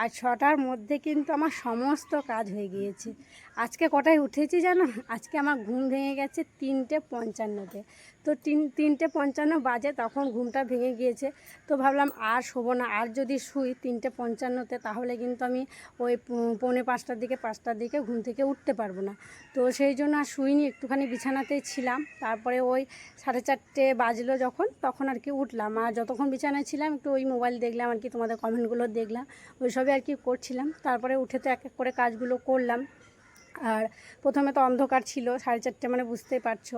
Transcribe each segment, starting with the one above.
আর ছটার মধ্যে কিন্তু আমার সমস্ত কাজ হয়ে গিয়েছে। আজকে কটায় উঠেছি জানো? আজকে আমার ঘুম ভেঙে গেছে তিনটে পঞ্চান্নতে। তো তিন, তিনটে পঞ্চান্ন বাজে তখন ঘুমটা ভেঙে গিয়েছে। তো ভাবলাম আর শোবো না, আর যদি শুই তিনটে পঞ্চান্নতে তাহলে কিন্তু আমি ওই পৌনে পাঁচটার দিকে পাঁচটার দিকে ঘুম থেকে উঠতে পারব না। তো সেই জন্য আর শুইনি, একটুখানি বিছানাতেই ছিলাম। তারপরে ওই সাড়ে চারটে বাজলো যখন, তখন আর কি উঠলাম। আর যতক্ষণ বিছানায় ছিলাম, একটু ওই মোবাইল দেখলাম আর কি, তোমাদের কমেন্টগুলো দেখলাম। ওই সবই আর কি করছিলাম। তারপরে উঠে তো এক এক করে কাজগুলো করলাম। আর প্রথমে তো অন্ধকার ছিল, সাড়ে চারটে মানে বুঝতেই পারছ।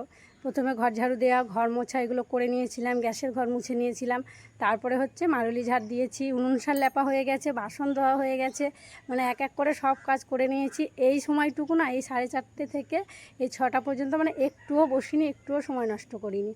প্রথমে ঘর ঝাড়ু দেওয়া ঘর মোছা এগুলো করে নিয়েছিলাম, গ্যাসের ঘর মুছে নিয়েছিলাম। তারপরে হচ্ছে মারুলি ঝাড় দিয়েছি, উনুন সার লেপা হয়ে গেছে, বাসন ধোয়া হয়ে গেছে মানে এক এক করে সব কাজ করে নিয়েছি। এই সময়টুকু না, এই সাড়ে চারটে থেকে এই ছটা পর্যন্ত মানে একটুও বসিনি, একটুও সময় নষ্ট করিনি।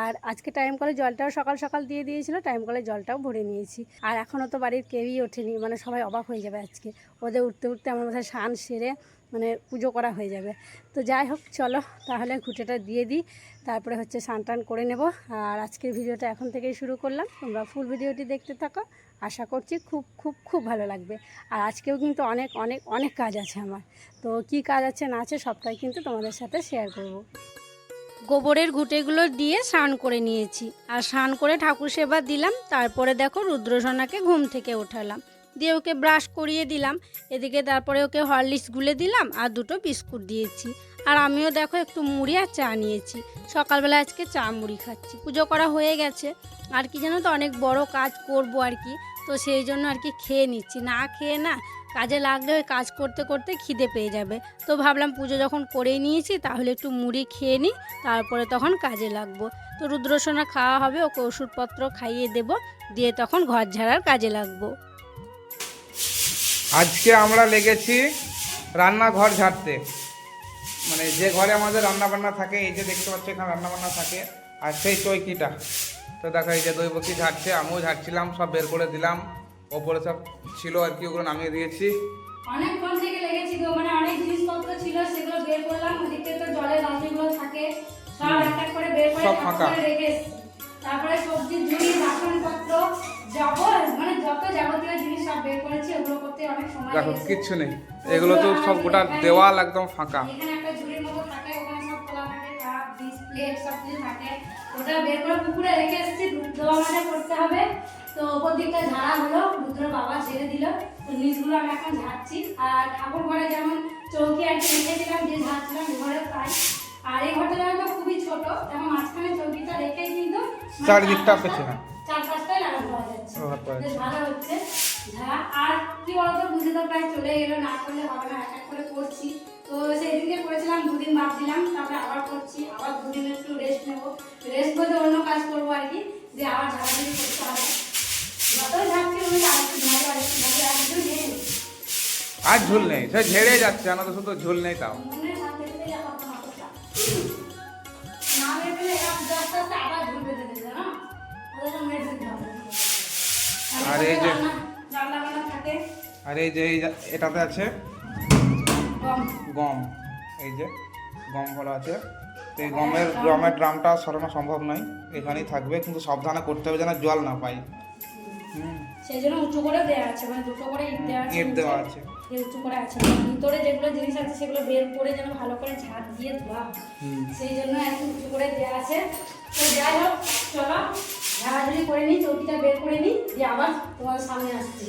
আর আজকে টাইম কলে জলটাও সকাল সকাল দিয়ে দিয়েছিল টাইম কলে জলটাও ভরে নিয়েছি। আর এখনও তো বাড়ির কেউই ওঠেনি মানে সবাই অবাক হয়ে যাবে আজকে। ওদের উঠতে উঠতে আমার বোধহয় স্নান সেরে মানে পুজো করা হয়ে যাবে। তো যাই হোক, চলো তাহলে ঘুঁটেটা দিয়ে দিই। তারপরে হচ্ছে স্নান করে নেব। আর আজকের ভিডিওটা এখন থেকেই শুরু করলাম। তোমরা ফুল ভিডিওটি দেখতে থাকো। আশা করছি খুব খুব খুব ভালো লাগবে। আর আজকেও কিন্তু অনেক অনেক অনেক কাজ আছে আমার। তো কি কাজ আছে, না আছে সবটাই কিন্তু তোমাদের সাথে শেয়ার করব। গোবরের ঘুঁটেগুলো দিয়ে স্নান করে নিয়েছি। আর স্নান করে ঠাকুর সেবা দিলাম। তারপরে দেখো রুদ্রসোনাকে ঘুম থেকে ওঠালাম। দিয়ে ওকে ব্রাশ করিয়ে দিলাম। এদিকে তারপরে ওকে হরলিক্স গুলে দিলাম আর দুটো বিস্কুট দিয়েছি। আর আমিও দেখো একটু মুড়ি আর চা নিয়েছি। সকালবেলা আজকে চা মুড়ি খাচ্ছি। পুজো করা হয়ে গেছে। আর কি জানো তো, অনেক বড় কাজ করব আর কি। তো সেই জন্য আর কি খেয়ে নিচ্ছি। না খেয়ে না, কাজে লাগলে ওই কাজ করতে করতে খিদে পেয়ে যাবে। তো ভাবলাম পুজো যখন করেই নিয়েছি, তাহলে একটু মুড়ি খেয়ে নিই, তারপরে তখন কাজে লাগবো। তো রুদ্রসোনা খাওয়া হবে, ওকে ওষুধপত্র খাইয়ে দেব, দিয়ে তখন ঘর ঝাড়ার কাজে লাগবো। আজকে আমরা লেগেছি রান্নাঘর ঝাড়তে। মানে যে ঘরে আমাদের রান্না বান্না থাকে এই যে দেখতে পাচ্ছ এখানে রান্না বান্না থাকে আর সেই চৈকিটা। তো দেখো এই যে দৈবকি ঝাড়ছে আমিও ঝাড়ছিলাম সব বের করে দিলাম। ওপরে সব ছিল আর কি ওগুলো নামিয়ে দিয়েছি। অনেকক্ষণ থেকে লেগেছি গো মানে অনেক জিনিসপত্র ছিল সেগুলো বের করলাম ওদিকে তো জলের থাকে সব একটা করে বের করে সব ফাঁকা। রেখে। তারপরে সবজি ঝুড়ি বাসনপত্র যাব মানে যত যাবতীয় জিনিস সব বের করেছি ওগুলো করতে অনেক সময় দেখো কিচ্ছু নেই। এগুলো তো সব গোটা দেওয়াল একদম ফাঁকা। এখানে একটা ঝুড়ির মতো থাকে ওখানে সব খোলা থাকে কাপ ডিস প্লেট সব কিছু থাকে। ওটা বের করে পুকুরে রেখে এসেছি দেওয়া মানে করতে হবে। তো ওপর দিকটা ঝাড়া হলো রুদ্র বাবা ছেড়ে দিল। তো নিচগুলো আমি এখন ঝাড়ছি। আর ঠাকুর ঘরে যেমন চৌকি আর কি রেখেছিলাম যে ঝাড়ছিলাম ঘরে আর এই ঘরটা যেমন খুবই ছোট মাঝখানে চারিদিকটা চার পেছনে। পাঁচটা- চার পাঁচটায় লাগানো পাওয়া যাচ্ছে। ও, হাত পাওয়া বেশ ভালো হচ্ছে। ঝাড়া আর কি বলতো বুঝে তো প্রায় চলে গেলো না করলে হবে না এক এক করে করছি। তো সেদিনকে করেছিলাম দুদিন বাদ দিলাম তারপরে আবার করছি আবার দুদিন একটু রেস্ট নেব। রেস্ট বলতে অন্য কাজ করব আর কি যে আবার ঝাড়াঝাড়ি করতে হবে। যতই ঝাড়ছি ওই আরেকটু ঝাড়ো আরেকটু ঝাড়ো আরেকটু ঝেড়ে। আর ঝুল নেই সে ঝেড়ে যাচ্ছে আমাদের শুধু ঝুল নেই তাও। না আস্তে আস্তে আবার আর এই যে- আর এই যে এটাতে আছে গম। গম। এই যে গম ভরা আছে। তো এই গমের গমের ড্রামটা সরানো সম্ভব নয়। এখানেই থাকবে কিন্তু সাবধানে করতে হবে যেন জল না পাই। সেই জন্য উঁচু করে দেওয়া আছে মানে দুটো করে ইট দেওয়া আছে ইট দেওয়া আছে। উঁচু করে আছে। ভিতরে যেগুলো জিনিস আছে সেগুলো বের করে যেন ভালো করে ঝাঁট দিয়ে ধোয়া সেই জন্য একটু উঁচু করে দেওয়া আছে। তো যাই হোক চলো। ঝাড়াঝাড়ি করে নিই চৌকিটা বের করে নিই দিয়ে আবার তোমার সামনে আসছি।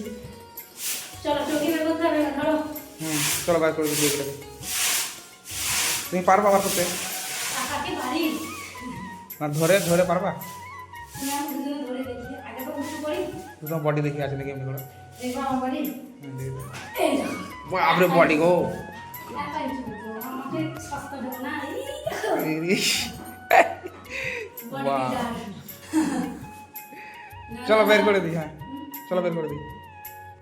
চলো চৌকি বের করতে হবে না, ধরো। হুম চলো বার করে দিয়ে দিলে তুমি পারবা বার করতে? না ধরে ধরে পারবা? করি। তোমার বডি দেখি আছে নাকি এমনি করে? বাপরে বডি গো। বাহ। চলো বের করে দিই হ্যাঁ। চলো বের করে দিই।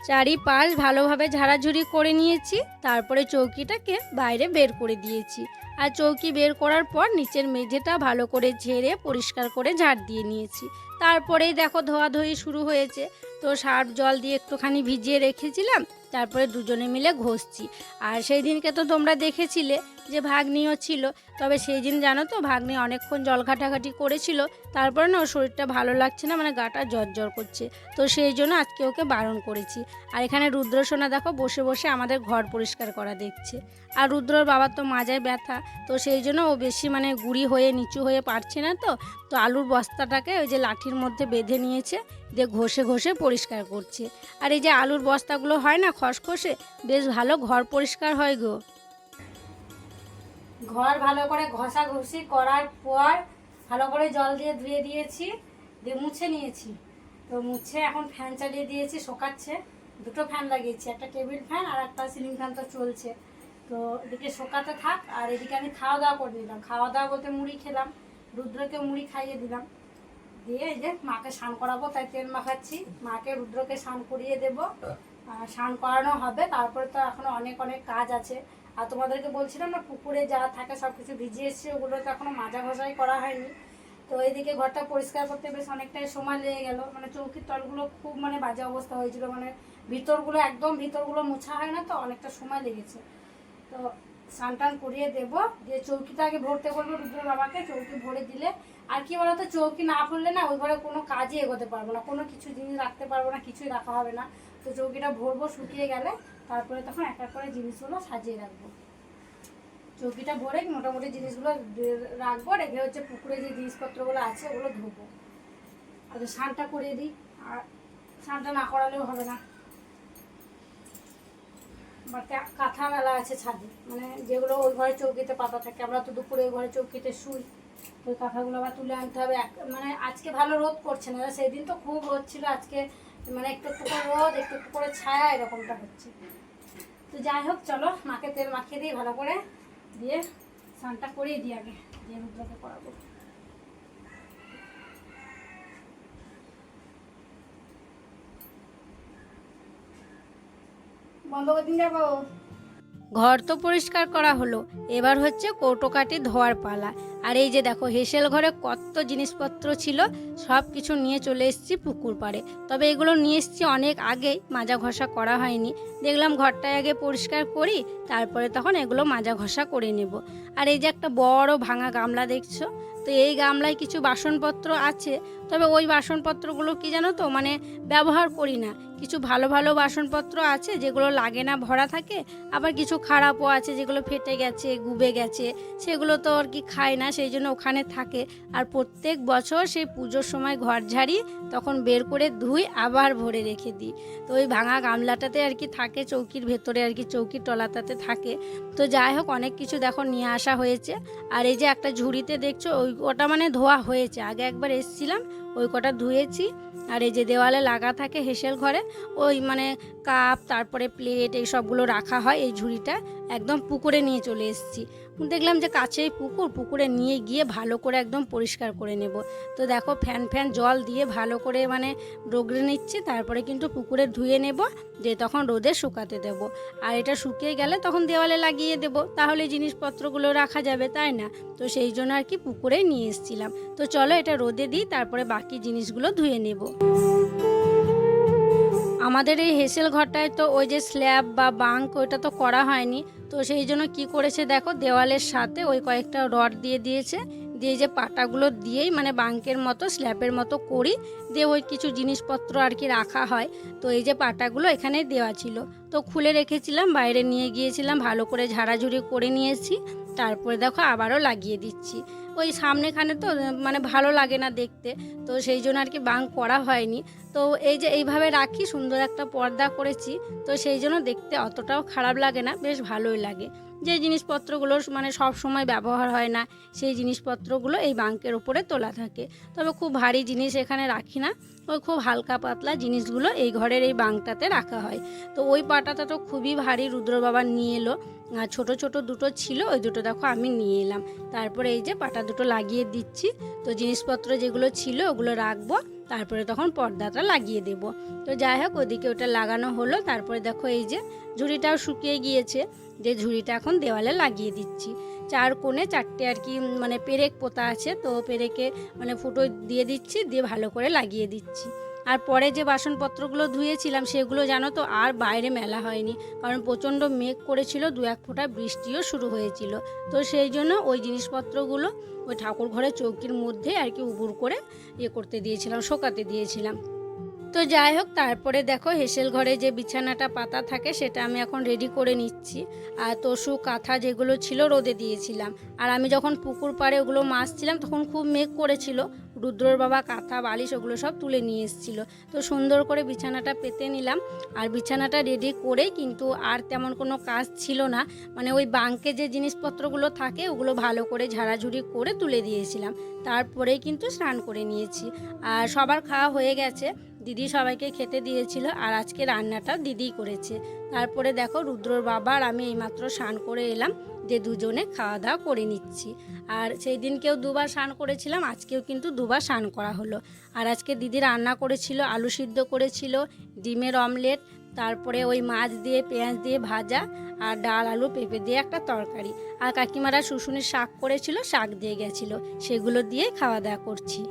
চারিপাশ ভালোভাবে ঝাড়াঝুড়ি করে নিয়েছি, তারপরে চৌকিটাকে বাইরে বের করে দিয়েছি। আর চৌকি বের করার পর নিচের মেঝেটা ভালো করে ঝেড়ে পরিষ্কার করে ঝাড় দিয়ে নিয়েছি। তারপরেই দেখো ধোয়াধুয়ি শুরু হয়েছে। তো সার্ফ জল দিয়ে একটুখানি ভিজিয়ে রেখেছিলাম, তারপরে দুজনে মিলে ঘষছি। আর সেই দিনকে তো তোমরা দেখেছিলে যে ভাগ্নিও ছিল, তবে সেই দিন জানো তো ভাগ্নি অনেকক্ষণ জল ঘাটাঘাটি করেছিল, তারপরে না ওর শরীরটা ভালো লাগছে না মানে গাটা জ্বর করছে। তো সেই জন্য আজকে ওকে বারণ করেছি। আর এখানে রুদ্রসোনা দেখো বসে বসে আমাদের ঘর পরিষ্কার করা দেখছে। আর রুদ্রর বাবার তো মাজায় ব্যথা, তো সেই জন্য ও বেশি মানে গুড়ি হয়ে নিচু হয়ে পারছে না তো তো আলুর বস্তাটাকে ওই যে লাঠির মধ্যে বেঁধে নিয়েছে, দিয়ে ঘষে ঘষে পরিষ্কার করছে। আর এই যে আলুর বস্তাগুলো হয় না খসখসে, বেশ ভালো ঘর পরিষ্কার হয় গো। ঘর ভালো করে ঘষা ঘষি করার পর ভালো করে জল দিয়ে ধুয়ে দিয়েছি দিয়ে মুছে নিয়েছি। তো মুছে এখন ফ্যান চালিয়ে দিয়েছি শোকাচ্ছে। দুটো ফ্যান লাগিয়েছি একটা টেবিল ফ্যান আর একটা সিলিং ফ্যান তো চলছে। তো এদিকে শোকাতে থাক আর এদিকে আমি খাওয়া দাওয়া করে নিলাম। খাওয়া দাওয়া বলতে মুড়ি খেলাম রুদ্রকে মুড়ি খাইয়ে দিলাম। দিয়ে এই যে মাকে স্নান করাবো তাই তেল মাখাচ্ছি। মাকে রুদ্রকে স্নান করিয়ে দেব। আর স্নান করানো হবে তারপরে তো এখনও অনেক অনেক কাজ আছে। আর তোমাদেরকে বলছিলাম না, পুকুরে যা থাকে সব কিছু ভিজিয়ে এসছে ওগুলো তো এখনও মাজা ঘষাই করা হয়নি। তো এইদিকে ঘরটা পরিষ্কার করতে বেশ অনেকটাই সময় লেগে গেল। মানে চৌকির তলগুলো খুব মানে বাজে অবস্থা হয়েছিল। মানে ভিতরগুলো, একদম ভিতরগুলো মোছা হয় না তো, অনেকটা সময় লেগেছে। তো স্নান টান করিয়ে দেবো। দিয়ে চৌকিটা আগে ভরতে বলব রুদ্র বাবাকে। চৌকি ভরে দিলে, আর কি বলতো, চৌকি না ভরলে না ওই ঘরে কোনো কাজই এগোতে পারব না। কোনো কিছু জিনিস রাখতে পারব না, কিছুই রাখা হবে না। তো চৌকিটা ভরবো, শুকিয়ে গেলে তারপরে তখন একটা করে জিনিসগুলো সাজিয়ে রাখব। চৌকিটা ভরে মোটামুটি জিনিসগুলো রাখব রেখে হচ্ছে পুকুরে যে জিনিসপত্রগুলো আছে ওগুলো ধোবো। আর স্নানটা করিয়ে দিই, আর স্নানটা না করালেও হবে না। বা কাঁথা মেলা আছে ছাদে মানে যেগুলো ওই ঘরে চৌকিতে পাতা থাকে, আমরা তো দুপুরে ওই ঘরে চৌকিতে শুই। ওই কাঁথাগুলো আবার তুলে আনতে হবে। এক- মানে আজকে ভালো রোদ করছে না, সেদিন তো খুব রোদ ছিল, আজকে মানে একটু একটু করে রোদ, একটু একটু করে ছায়া এরকমটা হচ্ছে। তো যাই হোক, চলো, মাকে তেল মাখিয়ে দিই, ভালো করে দিয়ে স্নানটা করিয়ে দিই আগে, দিয়ে রুদ্রকে করাবো বন্ধ করে ঘর তো পরিষ্কার করা হলো, এবার হচ্ছে কৌটোকাটি ধোয়ার পালা। আর এই যে দেখো হেসেল ঘরে কত জিনিসপত্র ছিল সব কিছু নিয়ে চলে এসেছি পুকুর পাড়ে। তবে এগুলো নিয়ে এসেছি অনেক আগেই, মাজা ঘষা করা হয়নি। দেখলাম ঘরটায় আগে পরিষ্কার করি, তারপরে তখন এগুলো মাজা ঘষা করে নেব। আর এই যে একটা বড় ভাঙা গামলা দেখছ? তো এই গামলায় কিছু বাসনপত্র আছে, তবে ওই বাসনপত্রগুলো কি জানো তো মানে ব্যবহার করি না। কিছু ভালো ভালো বাসনপত্র আছে, যেগুলো লাগে না, ভরা থাকে, আবার কিছু খারাপও আছে, যেগুলো ফেটে গেছে, গুবে গেছে, সেগুলো তো আর কি খায় না সেই জন্য ওখানে থাকে। আর প্রত্যেক বছর সেই পুজোর সময় ঘর ঝাড়ি তখন বের করে ধুই, আবার ভরে রেখে দিই। তো ওই ভাঙা গামলাটাতে আর কি থাকে, চৌকির ভেতরে আর কি চৌকির টলাটাতে থাকে। তো যাই হোক, অনেক কিছু দেখো নিয়ে আসা হয়েছে। আর এই যে একটা ঝুড়িতে দেখছ, ওই ওটা মানে ধোয়া হয়েছে। আগে একবার এসছিলাম ওই কটা ধুয়েছি। আর এই যে দেওয়ালে লাগা থাকে হেসেল ঘরে, ওই মানে কাপ, তারপরে প্লেট, এই সবগুলো রাখা হয় এই ঝুড়িটা। একদম পুকুরে নিয়ে চলে এসেছি। দেখলাম যে কাছেই পুকুর, পুকুরে নিয়ে গিয়ে ভালো করে একদম পরিষ্কার করে নেব। তো দেখো ফ্যান ফ্যান, জল দিয়ে ভালো করে মানে রোগড়ে নিচ্ছি, তারপরে কিন্তু পুকুরে ধুয়ে নেব, দিয়ে তখন রোদে শুকাতে দেব। আর এটা শুকিয়ে গেলে তখন দেওয়ালে লাগিয়ে দেব তাহলে জিনিসপত্রগুলো রাখা যাবে, তাই না? তো সেই জন্য আর কি পুকুরে নিয়ে এসেছিলাম। তো চলো এটা রোদে দিই, তারপরে বাকি জিনিসগুলো ধুয়ে নেব। আমাদের এই হেসেল ঘরটায় তো ওই যে স্ল্যাব বা বাঙ্ক ওইটা তো করা হয়নি। তো সেই জন্য কি করেছে দেখো, দেওয়ালের সাথে ওই কয়েকটা রড দিয়ে দিয়েছে। দিয়ে যে পাটাগুলো দিয়েই মানে বাঙ্কের মতো, স্ল্যাবের মতো করি দিয়ে ওই কিছু জিনিসপত্র আর কি রাখা হয়। তো এই যে পাটাগুলো এখানে দেওয়া ছিল। তো খুলে রেখেছিলাম, বাইরে নিয়ে গিয়েছিলাম, ভালো করে ঝাড়াঝুড়ি করে নিয়েছি। তারপরে দেখো আবারও লাগিয়ে দিচ্ছি। ওই সামনেখানে তো মানে ভালো লাগে না দেখতে। তো সেই জন্য আর কি বাঙ্ক করা হয়নি। তো এই যে এইভাবে রাখি, সুন্দর একটা পর্দা করেছি। তো সেই জন্য দেখতে অতটাও খারাপ লাগে না, বেশ ভালোই লাগে। যে জিনিসপত্রগুলো মানে সব সময় ব্যবহার হয় না, সেই জিনিসপত্রগুলো এই বাঙ্কের উপরে তোলা থাকে। তবে খুব ভারী জিনিস এখানে রাখি না। ওই খুব হালকা পাতলা জিনিসগুলো এই ঘরের এই বাঙ্কটাতে রাখা হয়। তো ওই পাটাটা তো খুবই ভারী রুদ্র বাবা নিয়ে এলো। ছোট ছোট দুটো ছিল, ওই দুটো দেখো আমি নিয়ে এলাম। তারপরে এই যে পাটা দুটো লাগিয়ে দিচ্ছি। তো জিনিসপত্র যেগুলো ছিল ওগুলো রাখব, তারপরে তখন পর্দাটা লাগিয়ে দেব। তো যাই হোক, ওদিকে ওটা লাগানো হলো। তারপরে দেখো এই যে ঝুড়িটাও শুকিয়ে গিয়েছে। যে ঝুড়িটা এখন দেওয়ালে লাগিয়ে দিচ্ছি। চার কোণে চারটে আর কি মানে পেরেক পোতা আছে। তো পেরেকে মানে ফুটো দিয়ে দিচ্ছি, দিয়ে ভালো করে লাগিয়ে দিচ্ছি। আর পরে যে বাসনপত্রগুলো ধুয়েছিলাম সেগুলো জানো তো আর বাইরে মেলা হয়নি। কারণ প্রচণ্ড মেঘ করেছিল, দু এক ফোঁটা বৃষ্টিও শুরু হয়েছিল। তো সেই জন্য ওই জিনিসপত্রগুলো ওই ঠাকুর ঘরের চৌকির মধ্যে আর কি উবুর করে ইয়ে করতে দিয়েছিলাম, শোকাতে দিয়েছিলাম। তো যাই হোক, তারপরে দেখো হেসেল ঘরে যে বিছানাটা পাতা থাকে সেটা আমি এখন রেডি করে নিচ্ছি। আর তোষু কাঁথা যেগুলো ছিল রোদে দিয়েছিলাম। আর আমি যখন পুকুর পাড়ে ওগুলো মাছছিলাম তখন খুব মেঘ করেছিল। রুদ্রর বাবা কাঁথা, বালিশ ওগুলো সব তুলে নিয়ে এসেছিল। তো সুন্দর করে বিছানাটা পেতে নিলাম। আর বিছানাটা রেডি করে কিন্তু আর তেমন কোনো কাজ ছিল না। মানে ওই বাঙ্কে যে জিনিসপত্রগুলো থাকে, ওগুলো ভালো করে ঝাড়াঝুড়ি করে তুলে দিয়েছিলাম। তারপরেই কিন্তু স্নান করে নিয়েছি। আর সবার খাওয়া হয়ে গেছে। দিদি সবাইকে খেতে দিয়েছিল আর আজকে রান্নাটা দিদিই করেছে। তারপরে দেখো রুদ্রর বাবা আর আমি এইমাত্র স্নান করে এলাম, যে দুজনে খাওয়া দাওয়া করে নিচ্ছি। আর সেই দিনকেও দুবার স্নান করেছিলাম, আজকেও কিন্তু দুবার স্নান করা হলো। আর আজকে দিদি রান্না করেছিল, আলু সিদ্ধ করেছিল, ডিমের অমলেট, তারপরে ওই মাছ দিয়ে, পেঁয়াজ দিয়ে ভাজা আর ডাল, আলু, পেঁপে দিয়ে একটা তরকারি। আর কাকিমারা শুশুনির শাক করেছিল, শাক দিয়ে গেছিল, সেগুলো দিয়ে খাওয়া দাওয়া করছি।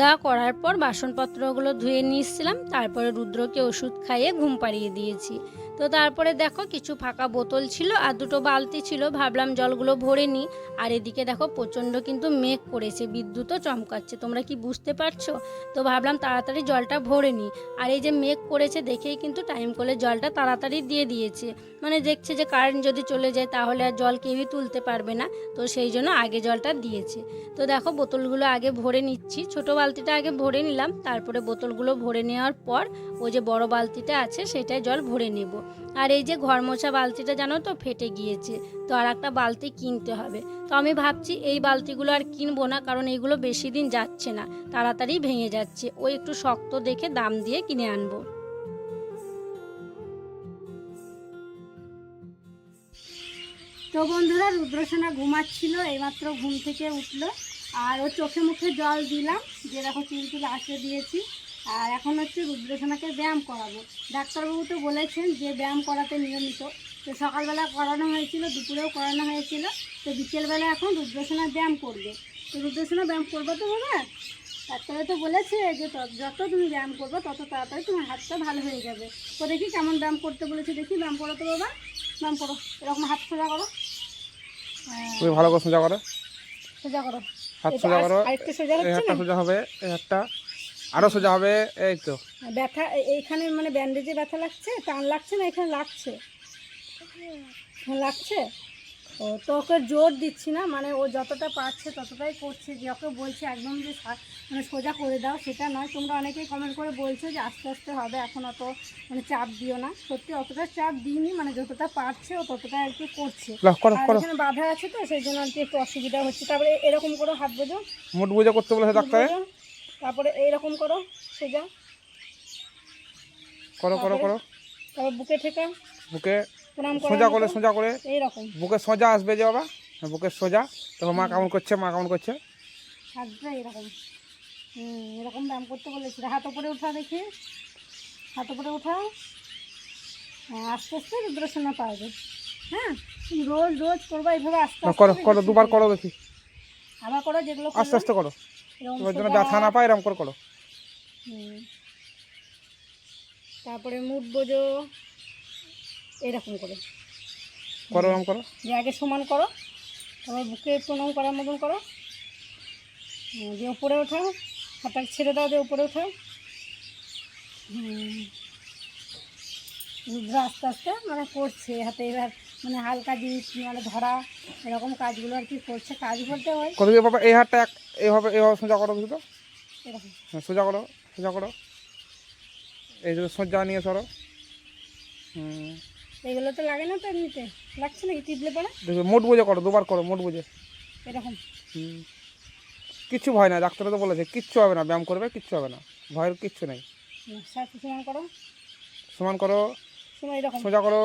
দাওয়া করার পর বাসনপত্রগুলো ধুয়ে নিয়েছিলাম তারপরে রুদ্রকে ওষুধ খাইয়ে ঘুম পাড়িয়ে দিয়েছি। তো তারপরে দেখো কিছু ফাঁকা বোতল ছিল আর দুটো বালতি ছিল। ভাবলাম জলগুলো ভরে নিই। আর এদিকে দেখো প্রচণ্ড কিন্তু মেঘ করেছে, বিদ্যুৎও চমকাচ্ছে। তোমরা কি বুঝতে পারছ? তো ভাবলাম তাড়াতাড়ি জলটা ভরে নিই। আর এই যে মেঘ করেছে দেখেই কিন্তু টাইম করে জলটা তাড়াতাড়ি দিয়ে দিয়েছে। মানে দেখছে যে কারেন্ট যদি চলে যায় তাহলে আর জল কেউই তুলতে পারবে না। তো সেই জন্য আগে জলটা দিয়েছে। তো দেখো বোতলগুলো আগে ভরে নিচ্ছি। ছোট বালতিটা আগে ভরে নিলাম। তারপরে বোতলগুলো ভরে নেওয়ার পর ওই যে বড় বালতিটা আছে সেটাই জল ভরে নেব। আর এই যে ঘর মোছা বালতিটা জানো তো ফেটে গিয়েছে, তো আর একটা বালতি কিনতে হবে। তো আমি ভাবছি এই বালতিগুলো আর কিনবো না, কারণ এইগুলো বেশি দিন যাচ্ছে না, তাড়াতাড়ি ভেঙে যাচ্ছে। ওই একটু শক্ত দেখে দাম দিয়ে কিনে আনব। তো বন্ধুরা, রুদ্রসেনা ঘুমাচ্ছিল, এইমাত্র ঘুম থেকে উঠল, আর ও চোখে মুখে জল দিলাম যেরকম চুলটুল আসতে দিয়েছি। আর এখন হচ্ছে রুদ্রসেনাকে ব্যায়াম করাবো। ডাক্তারবাবু তো বলেছেন যে ব্যায়াম করাতে নিয়মিত। তো সকালবেলা করানো হয়েছিল দুপুরেও করানো হয়েছিল। তো বিকেলবেলা এখন রুদ্রসেনা ব্যায়াম করবে। তো রুদ্রসেনা ব্যায়াম করবে তো বাবা? ডাক্তারে তো বলেছে যে যত তুমি ব্যায়াম করবে তত তাড়াতাড়ি তোমার হাতটা ভালো হয়ে যাবে। তো দেখি কেমন ব্যায়াম করতে বলেছে। দেখি ব্যায়াম করো তো বাবা। ব্যায়াম করো। এরকম হাত সোজা করো। হ্যাঁ, তুমি ভালো করে সোজা করো। সোজা করো। হাত সোজা করো। আরেকটু সোজা হচ্ছে না? সোজা হবে হাতটা আরও সোজা হবে এই তো। ব্যথা এইখানে মানে ব্যান্ডেজে ব্যথা লাগছে? টান লাগছে না এখানে লাগছে। লাগছে? ও তো ওকে জোর দিচ্ছি না মানে ও যতটা পারছে ততটাই করছে। যে ওকে বলছে একদম যে মানে সোজা করে দাও সেটা নয়। তোমরা অনেকেই কমেন্ট করে বলছো যে আস্তে আস্তে হবে এখন অত মানে চাপ দিও না। সত্যি অতটা চাপ দিইনি মানে যতটা পারছে ও ততটা আর কি করছে। এখানে বাধা আছে তো সেই জন্য আর কি একটু অসুবিধা হচ্ছে। তারপরে এরকম করে হাত বোঝো। মুট বোঝা করতে বলেছে ডাক্তারে? তারপরে এইরকম করো সোজা। করো করো করো। তারপর বুকে ঠেকা বুকে প্রণাম করো সোজা করে সোজা করে। এইরকম। বুকে সোজা আসবে যে বাবা বুকে সোজা। তখন মা কেমন করছে মা কেমন করছে? হাতটা এরকম হুম এরকম ব্যায়াম করতে বলেছি। হাত উপরে উঠা দেখি। হাত উপরে উঠাও। হ্যাঁ আস্তে আস্তে রুদ্রসেনা পারবে হ্যাঁ রোজ রোজ করবা এইভাবে আস্তে করো করো দুবার করো দেখি। আবার করো যেগুলো আস্তে আস্তে করো। তোমার জন্য ব্যথা না পায় এরকম করে করো। তারপরে মুখ বোঝো এরকম করে। করো এরকম করো। যে আগে সমান করো তারপর বুকে প্রণাম করার মতন করো। দিয়ে উপরে ওঠাও হাতটা ছেড়ে দাও দিয়ে উপরে ওঠাও। আস্তে আস্তে মানে করছে হাতে এবার মানে হালকা জিনিস মানে ধরা এরকম কাজগুলো আর কি করছে। কাজ বলতে হয় কত বাবা এই হাতটা এক এইভাবে এইভাবে সোজা করো বুঝতো এরকম। হ্যাঁ, সোজা করো সোজা করো। এই যে সোজা নিয়ে সরো। হুম। এগুলো তো লাগে না তো এমনিতে। লাগছে নাকি? টিপলে পড়ে দেখো মোট বুঝে করো দুবার করো মোট বুঝে। এরকম। হুম। কিচ্ছু ভয় না ডাক্তারে তো বলেছে কিচ্ছু হবে না ব্যায়াম করবে কিচ্ছু হবে না। ভয়ের কিচ্ছু নেই। সমান করো। সমান করো সোজা করো।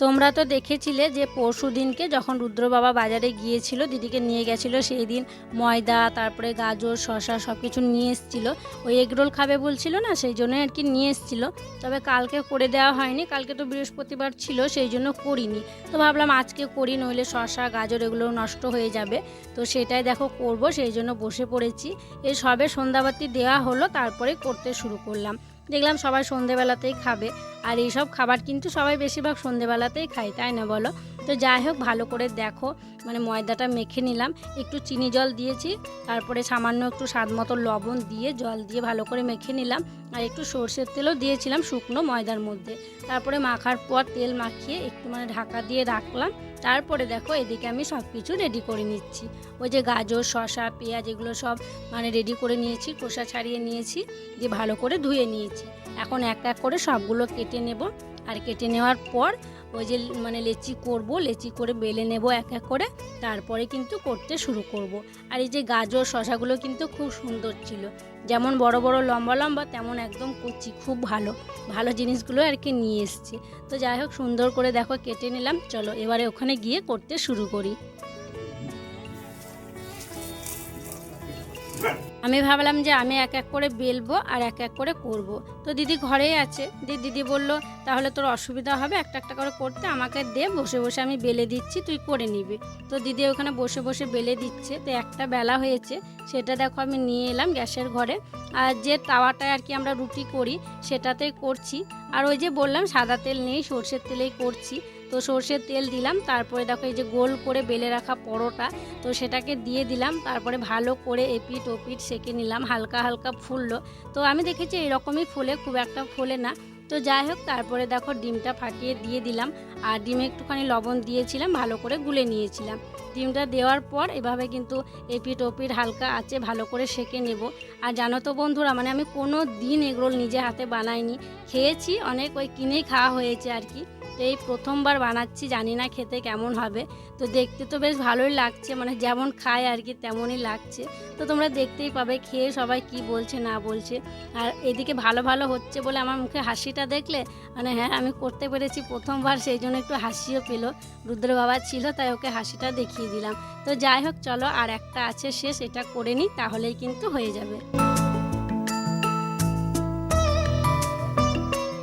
তোমরা তো দেখেছিলে যে পরশু দিনকে যখন রুদ্র বাবা বাজারে গিয়েছিল, দিদিকে নিয়ে গেছিল, সেই দিন ময়দা, তারপরে গাজর শশা সব কিছু নিয়ে এসেছিল। ওই এগরোল খাবে বলছিল না, সেই জন্য আর কি নিয়ে এসেছিল। তবে কালকে করে দেওয়া হয়নি, কালকে তো বৃহস্পতিবার ছিল, সেই জন্য করিনি। তো ভাবলাম আজকে করি, নইলে শশা গাজর এগুলো নষ্ট হয়ে যাবে। তো সেটাই দেখো করব, সেই জন্য বসে পড়েছি। এই সবে সন্ধ্যাবাতি দেওয়া হলো, তারপরে করতে শুরু করলাম। দেখলাম সবাই সন্ধেবেলাতেই খাবে। আর এইসব খাবার কিন্তু সবাই বেশিরভাগ সন্ধেবেলাতেই খায়, তাই না বলো? তো যাই হোক, ভালো করে দেখো। মানে ময়দাটা মেখে নিলাম। একটু চিনি জল দিয়েছি, তারপরে সামান্য একটু স্বাদ মতো লবণ দিয়ে জল দিয়ে ভালো করে মেখে নিলাম। আর একটু সর্ষের তেলও দিয়েছিলাম শুকনো ময়দার মধ্যে। তারপরে মাখার পর তেল মাখিয়ে একটু মানে ঢাকা দিয়ে রাখলাম। তারপরে দেখো, এদিকে আমি সব কিছু রেডি করে নিচ্ছি। ওই যে গাজর শশা পেঁয়াজ, এগুলো সব মানে রেডি করে নিয়েছি, খোসা ছাড়িয়ে নিয়েছি, দিয়ে ভালো করে ধুয়ে নিয়েছি। এখন এক এক করে সবগুলো কেটে নেব। আর কেটে নেওয়ার পর ওই যে মানে লেচি করব, লেচি করে বেলে নেব এক এক করে। তারপরে কিন্তু করতে শুরু করব। আর এই যে গাজর শশাগুলো কিন্তু খুব সুন্দর ছিল। যেমন বড় বড়, লম্বা লম্বা, তেমন একদম কচি, খুব ভালো। ভালো জিনিসগুলো আর কি নিয়ে এসছে। তো যাই হোক, সুন্দর করে দেখো, কেটে নিলাম। চলো, এবারে ওখানে গিয়ে করতে শুরু করি। আমি ভাবলাম যে আমি এক এক করে বেলবো আর এক এক করে করব। তো দিদি ঘরেই আছে। দিয়ে দিদি বলল, তাহলে তোর অসুবিধা হবে, একটা একটা করে করতে। আমাকে দে, বসে বসে আমি বেলে দিচ্ছি, তুই করে নিবি। তো দিদি ওখানে বসে বসে বেলে দিচ্ছে। তো একটা বেলা হয়েছে, সেটা দেখো আমি নিয়ে এলাম গ্যাসের ঘরে। আর যে তাওয়াটায় আর কি আমরা রুটি করি, সেটাতেই করছি। আর ওই যে বললাম, সাদা তেল নেই, সর্ষের তেলেই করছি। তো সর্ষের তেল দিলাম, তারপরে দেখো এই যে গোল করে বেলে রাখা পরোটা, তো সেটাকে দিয়ে দিলাম, তারপরে ভালো করে এপিট ওপিট সেকে নিলাম, হালকা হালকা ফুললো। তো আমি দেখেছি এরকমই ফুলে, খুব একটা ফুলে না। তো যাই হোক, তারপরে দেখো ডিমটা ফাটিয়ে দিয়ে দিলাম, আর ডিমে একটুখানি লবণ দিয়েছিলাম, ভালো করে গুলে নিয়েছিলাম। ডিমটা দেওয়ার পর এভাবে কিন্তু এপিট ওপিট হালকা আছে ভালো করে সেকে নেব। আর জানো তো বন্ধুরা মানে আমি কোনো দিন এগরোল নিজে হাতে বানাইনি। খেয়েছি, অনেক ওই কিনেই খাওয়া হয়েছে আর কি। তো এই প্রথমবার বানাচ্ছি, জানি না খেতে কেমন হবে। তো দেখতে তো বেশ ভালোই লাগছে মানে যেমন খায় আর কি তেমনই লাগছে। তো তোমরা দেখতেই পাবে খেয়ে সবাই কি বলছে, না বলছে। আর এদিকে ভালো ভালো হচ্ছে বলে আমার মুখে হাসিটা দেখলে মানে হ্যাঁ আমি করতে পেরেছি প্রথমবার, সেই জন্য একটু হাসিও পেল। রুদ্র বাবা ছিল, তাই ওকে হাসিটা দেখিয়ে দিলাম। তো যাই হোক, চলো আর একটা আছে শেষ, এটা করে নিই, তাহলেই কিন্তু হয়ে যাবে।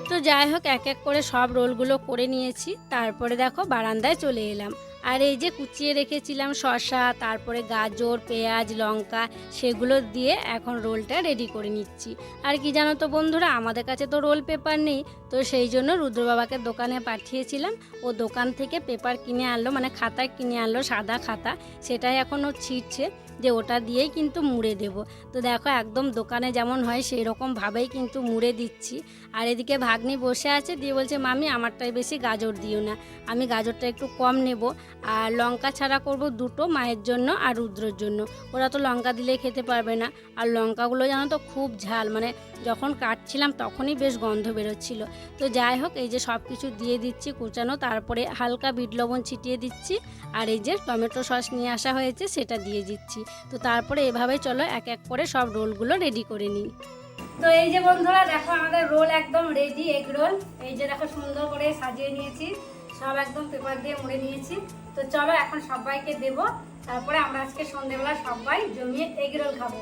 তো যাই হোক, এক এক করে সব রোলগুলো করে নিয়েছি। তারপরে দেখো, বারান্দায় চলে এলাম। আর এই যে কুচিয়ে রেখেছিলাম শশা তারপরে গাজর, পেঁয়াজ, লঙ্কা, সেগুলো দিয়ে এখন রোলটা রেডি করে নিচ্ছি। আর কি জানো তো বন্ধুরা, আমাদের কাছে তো রোল পেপার নেই, তো সেই জন্য রুদ্রবাবাকে দোকানে পাঠিয়েছিলাম। ও দোকান থেকে পেপার কিনে আনলো মানে খাতা কিনে আনলো, সাদা খাতা, সেটাই এখন ও ছিটছে। যে ওটা দিয়েই কিন্তু মুড়ে দেব। তো দেখো একদম দোকানে যেমন হয় সেই রকমভাবেই কিন্তু মুড়ে দিচ্ছি। আর এদিকে ভাগ্নি বসে আছে, দিয়ে বলছে, মামি, আমারটাই বেশি গাজর দিও না। আমি গাজরটা একটু কম নেব। আর লঙ্কা ছাড়া করব দুটো, মায়ের জন্য আর রুদ্রর জন্য। ওরা তো লঙ্কা দিলে খেতে পারবে না। আর লঙ্কাগুলো জানো তো খুব ঝাল। মানে যখন কাটছিলাম তখনই বেশ গন্ধ বেরোচ্ছিল। তো যাই হোক, এই যে সব কিছু দিয়ে দিচ্ছি কুচানো। তারপরে হালকা বিট লবণ ছিটিয়ে দিচ্ছি। আর এই যে টমেটো সস নিয়ে আসা হয়েছে, সেটা দিয়ে দিচ্ছি। তো তারপরে এভাবে চলো এক এক করে সব রোলগুলো রেডি করে নিই। তো এই যে বন্ধুরা, দেখো আমাদের রোল একদম রেডি এগ রোল এই যে দেখো সুন্দর করে সাজিয়ে নিয়েছি, সব একদম পেপার দিয়ে মুড়ে নিয়েছি। তো চলো এখন সবাইকে দেব, তারপরে আমরা আজকে সন্ধ্যেবেলা সবাই জমিয়ে এগ রোল খাব।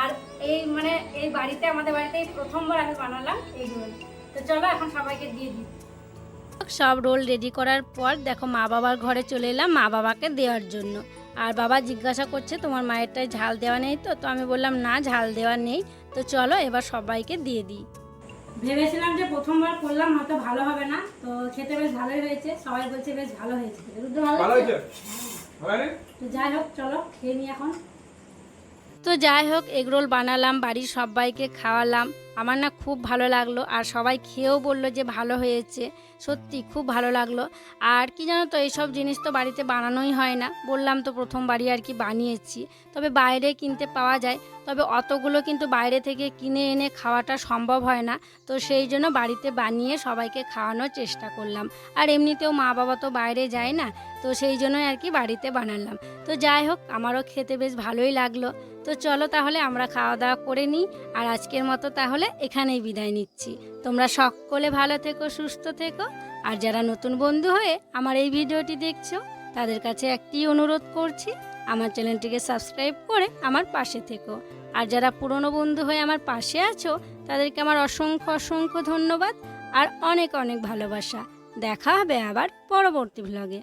আর এই মানে এই বাড়িতে, আমাদের বাড়িতে প্রথমবার আমি বানালাম এগ রোল তো চলো এখন সবাইকে দিয়ে দিই। সব রোল রেডি করার পর দেখো মা বাবার ঘরে চলে এলাম মা বাবাকে দেওয়ার জন্য। আর বাবা জিজ্ঞাসা করছে তোমার মায়েরটায় ঝাল দেওয়া নেই তো? তো আমি বললাম না ঝাল দেওয়া নেই। তো চলো এবার সবাইকে দিয়ে দিই। ভেবেছিলাম যে প্রথমবার করলাম হয়তো ভালো হবে না। তো খেতে বেশ ভালোই হয়েছে। সবাই বলছে বেশ ভালো হয়েছে। রুদ্র ভালো ভালো হয়েছে? তো যাই হোক চলো খেয়ে নিই এখন। তো যাই হোক এগরোল বানালাম বাড়ির সবাইকে খাওয়ালাম। আমার না খুব ভালো লাগল। আর সবাই খেয়েও বলল যে ভালো হয়েছে। সত্যি খুব ভালো লাগল। আর কি জানো তো, এইসব জিনিস তো বাড়িতে বানানোই হয় না। বললাম তো প্রথম বাড়ি আর কি বানিয়েছি। তবে বাইরে কিনতে পাওয়া যায়। তবে অতগুলো কিন্তু বাইরে থেকে কিনে এনে খাওয়াটা সম্ভব হয় না। তো সেই জন্য বাড়িতে বানিয়ে সবাইকে খাওয়ানোর চেষ্টা করলাম। আর এমনিতেও মা বাবা তো বাইরে যায় না। তো সেই জন্যই আর কি বাড়িতে বানালাম। তো যাই হোক, আমারও খেতে বেশ ভালোই লাগল। তো চলো তাহলে আমরা খাওয়া দাওয়া করে নিই। আর আজকের মতো তাহলে এখানেই বিদায় নিচ্ছি। তোমরা সকলে ভালো থেকো, সুস্থ থেকো। আর যারা নতুন বন্ধু হয়ে আমার এই ভিডিওটি দেখছ, তাদের কাছে একটি অনুরোধ করছি, আমার চ্যানেলটিকে সাবস্ক্রাইব করে আমার পাশে থেকো। আর যারা পুরনো বন্ধু হয়ে আমার পাশে আছো, তাদেরকে আমার অসংখ্য অসংখ্য ধন্যবাদ। আর অনেক অনেক ভালোবাসা। দেখা হবে আবার পরবর্তী ভ্লগে